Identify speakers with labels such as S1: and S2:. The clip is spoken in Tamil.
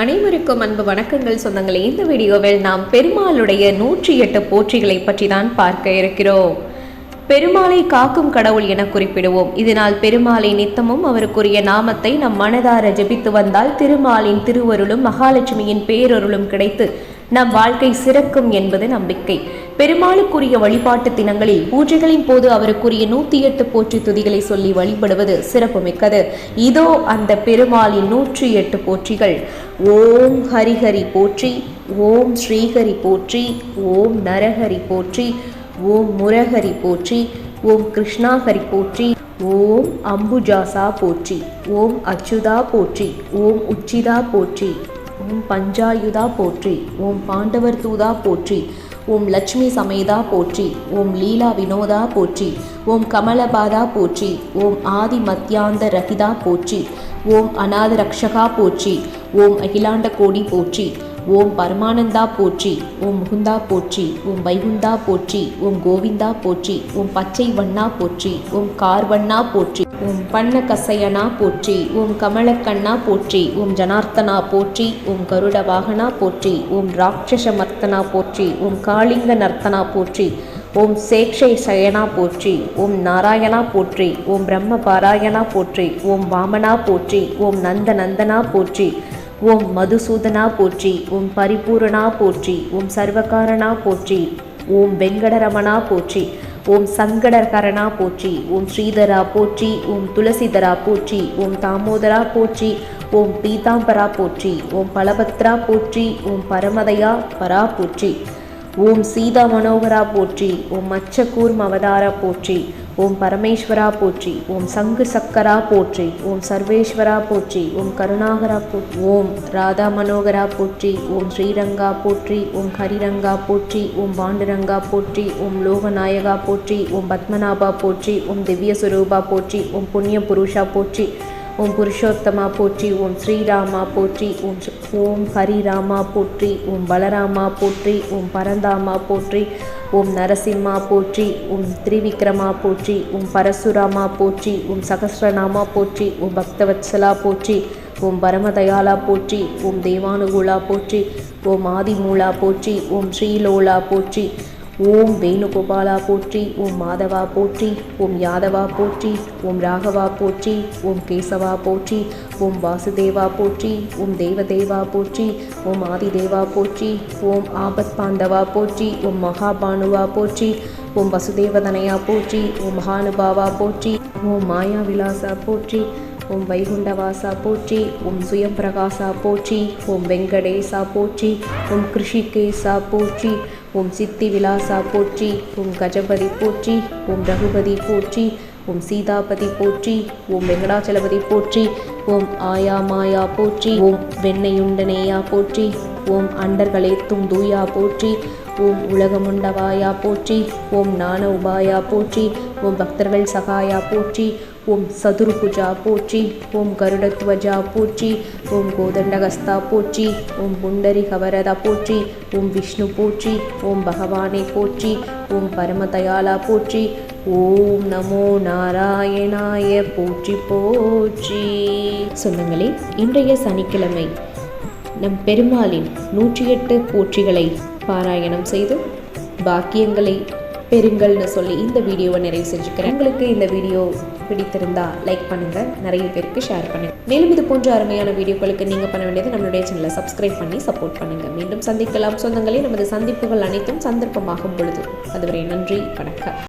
S1: அனைவருக்கும் அன்பு வணக்கங்கள் சொந்தங்களே. இந்த வீடியோவில் நாம் பெருமாளுடைய நூற்றி எட்டு போற்றிகளை பற்றி தான் பார்க்க இருக்கிறோம். பெருமாளை காக்கும் கடவுள் என குறிப்பிடுவோம். இதனால் பெருமாளை நித்தமும் அவருக்குரிய நாமத்தை நம் மனதார ஜெபித்து வந்தால் திருமாலின் திருவருளும் மகாலட்சுமியின் பேரருளும் கிடைத்து நம் வாழ்க்கை சிறக்கும் என்பது நம்பிக்கை. பெருமாளுக்குரிய வழிபாட்டு தினங்களில் பூஜைகளின் போது அவருக்குரிய நூத்தி எட்டு போற்றி துதிகளை சொல்லி வழிபடுவது சிறப்புமிக்கது. இதோ அந்த பெருமாளின் நூற்றி எட்டு போற்றிகள். ஓம் ஹரிஹரி போற்றி ஓம் ஸ்ரீஹரி போற்றி ஓம் நரஹரி போற்றி ஓம் முரஹரி போற்றி ஓம் கிருஷ்ணாஹரி போற்றி ஓம் அம்புஜாசா போற்றி ஓம் அச்சுதா போற்றி ஓம் உச்சிதா போற்றி. ஓம் பஞ்சாயுதா போற்றி ஓம் பாண்டவர் தூதா போற்றி ஓம் லட்சுமி சமேதா போற்றி ஓம் லீலா வினோதா போற்றி ஓம் கமலபாதா போற்றி ஓம் ஆதி மத்தியாந்த ரகிதா போற்றி ஓம் அநாத ரக்ஷகா போற்றி ஓம் அகிலாண்ட கோடி போற்றி ஓம் பரமானந்தா போற்றி ஓம் முகுந்தா போற்றி ஓம் வைகுந்தா போற்றி ஓம் கோவிந்தா போற்றி ஓம் பச்சை வண்ணா போற்றி ஓம் கார்வண்ணா போற்றி ஓம் பண்ண கசையனா போற்றி ஓம் கமலக்கண்ணா போற்றி ஓம் ஜனார்த்தனா போற்றி ஓம் கருட வாகனா போற்றி ஓம் ராட்சச மர்த்தனா போற்றி ஓம் காளிங்க நர்த்தனா போற்றி ஓம் சேக்ஷை சயனா போற்றி ஓம் நாராயணா போற்றி ஓம் பிரம்ம பாராயணா போற்றி ஓம் வாமனா போற்றி ஓம் நந்த நந்தனா போற்றி ஓம் மதுசூதனா போற்றி ஓம் பரிபூரணா போற்றி ஓம் சர்வகாரணா போற்றி ஓம் வெங்கடரமணா போற்றி ஓம் சங்கடகரணா போற்றி. ஓம் ஸ்ரீதரா போற்றி. ஓம் துளசிதரா போற்றி. ஓம் தாமோதரா போற்றி. ஓம் பீதாம்பரா போற்றி. ஓம் பலபத்ரா போற்றி. ஓம் பரமதையா பரா போற்றி. ஓம் சீதா மனோகரா போற்றி ஓம் மச்சக்கூர்ம் அவதாரா போற்றி ஓம் பரமேஸ்வரா போற்றி ஓம் சங்கு சக்கரா போற்றி ஓம் சர்வேஸ்வரா போற்றி ஓம் கருணாகரா போற்றி ஓம் ராதா மனோகரா போற்றி ஓம் ஸ்ரீரங்கா போற்றி ஓம் ஹரிரங்கா போற்றி ஓம் பாண்டுரங்கா போற்றி ஓம் லோகநாயகா போற்றி ஓம் பத்மநாபா போற்றி ஓம் திவ்ய சுரூபா போற்றி ஓம் புண்ணிய புருஷா போற்றி ஓம் புருஷோத்தமா போற்றி ஓம் ஸ்ரீராமா போற்றி ஓம் ஓம் ஹரிராமா போற்றி ஓம் பலராமா போற்றி ஓம் பரந்தாமா போற்றி ஓம் நரசிம்மா போற்றி ஓம் திரிவிக்ரமா போற்றி ஓம் பரசுராமா போற்றி ஓம் சகசிரநாமா போற்றி ஓம் பக்தவத்சலா போற்றி ஓம் பரமதயாலா போற்றி ஓம் தேவானுகூலா போற்றி ஓம் ஆதிமூலா போற்றி ஓம் ஸ்ரீலோலா போற்றி ஓம் வேணுகோபாலா போற்றி ஓம் மாதவா போற்றி ஓம் யாதவா போற்றி ஓம் ராகவா போற்றி ஓம் கேசவா போற்றி ஓம் வாசுதேவா போற்றி ஓம் தேவதேவா போற்றி ஓம் ஆதிதேவா போற்றி ஓம் ஆபத் பாண்டவா போற்றி ஓம் மகாபானுவா போற்றி ஓம் வசுதேவதனையா போற்றி ஓம் மகானுபாவா போற்றி ஓம் மாயா விலாசா போற்றி ஓம் வைகுண்டவாசா போற்றி ஓம் சுயம்பிரகாசா போற்றி ஓம் வெங்கடேசா போற்றி ஓம் கிருஷிகேசா போற்றி ஓம் சித்தி விலாசா போற்றி ஓம் கஜபதி போற்றி ஓம் ரகுபதி போற்றி ஓம் சீதாபதி போற்றி ஓம் வெங்கடாச்சலபதி போற்றி ஓம் ஆயா மாயா போற்றி ஓம் வெண்ணையுண்டனேயா போற்றி ஓம் அண்டர்களேத்தும் தூயா போற்றி ஓம் உலகமுண்டவாயா போற்றி ஓம் ஞான உபாயா போற்றி ஓம் பக்தர்கள் சகாயா போற்றி ஓம் சதுர்புஜா போற்றி ஓம் கருடத்வஜா போற்றி ஓம் கோதண்டகஸ்தா போற்றி ஓம் புண்டரி கவரதா போற்றி ஓம் விஷ்ணு போற்றி ஓம் பகவானே போற்றி ஓம் பரமதயாலா போற்றி ஓம் நமோ நாராயணாய போற்றி போற்றி. சொந்தங்களே இன்றைய சனிக்கிழமை. நம் பெருமாளின் நூற்றி எட்டு போற்றிகளை பாராயணம் செய்து பாக்கியங்களை பெறுங்கள்னு சொல்லி இந்த வீடியோவை நிறைவு செஞ்சுக்கிறேன். உங்களுக்கு இந்த வீடியோ பிடித்திருந்தா லைக் பண்ணுங்க. நிறைய பேருக்கு ஷேர் பண்ணுங்க. மேலும் இது போன்ற அருமையான வீடியோக்களுக்கு நீங்க பண்ண வேண்டியது நம்மளுடைய சேனலை சப்ஸ்கிரைப் பண்ணி சப்போர்ட் பண்ணுங்க. மீண்டும் சந்திக்கலாம். சொந்தங்களே நமது சந்திப்புகள் அனைத்தும் சந்தர்ப்பமாகும் பொழுது. அதுவரை நன்றி வணக்கம்.